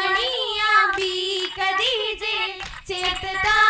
आवणिया B चेतता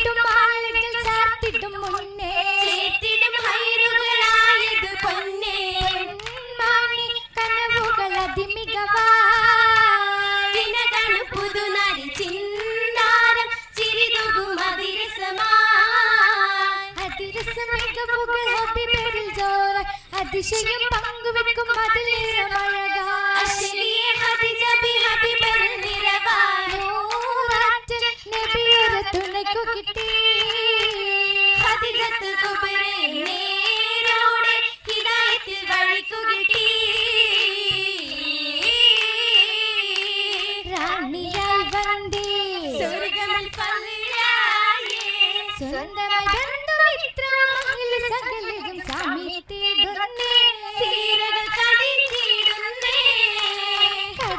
ചീർത്തിടും ആളുകൾ ചാർത്തിടും മുന്നേ. ചീർത്തിടും ഹൈറുകളായത് പൊന്നേ. മാണി കനവുകൾ അതിമികവാ. പുതുനരി ചിന്താരം ചിരിതുകും അതിരസമാ. അതിരസമികവുകൾ ഹബിബേരിൽ ജോറ അതിശയം പങ്കുവെക്കും അതിലേറെ മഴകാശിനി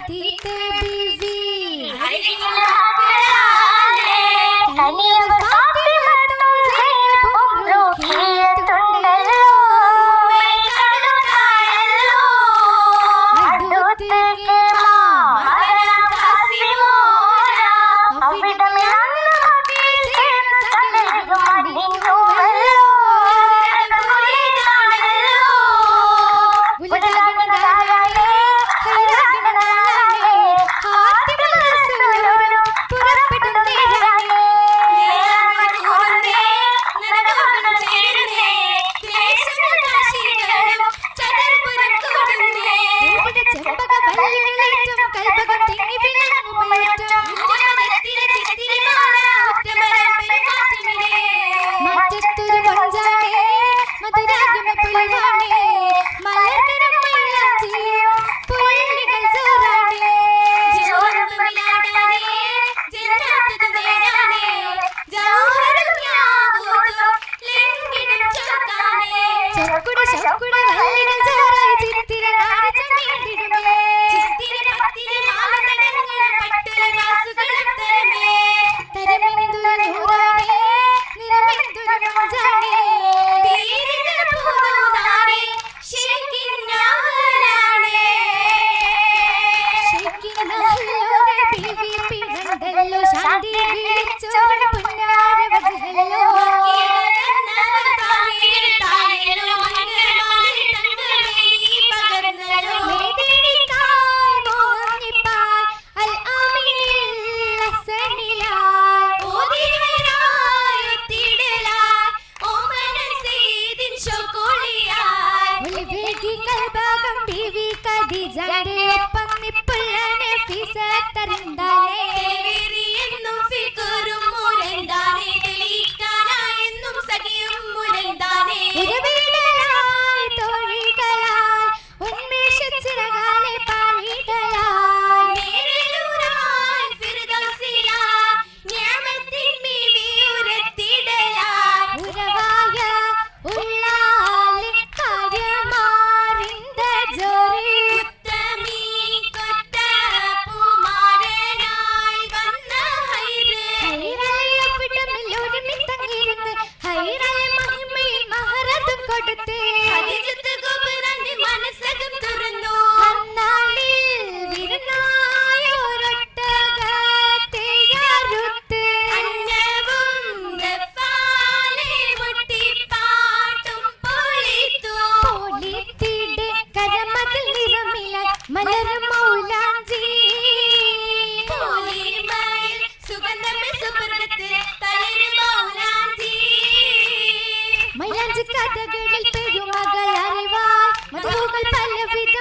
Adite Bizi. Adite ಒಪ್ಪಮ್ಮಿಪ್ಪಲ್ಲನೆ ಸೀಸ ತರಿಂದಾನೆ पंच का दगड़ी पे रुमा गया रे मधुकल पल्लवी तो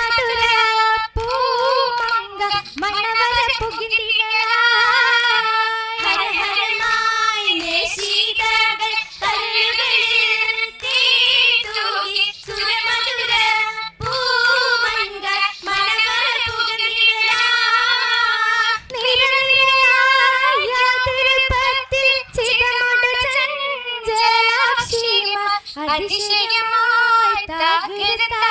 けた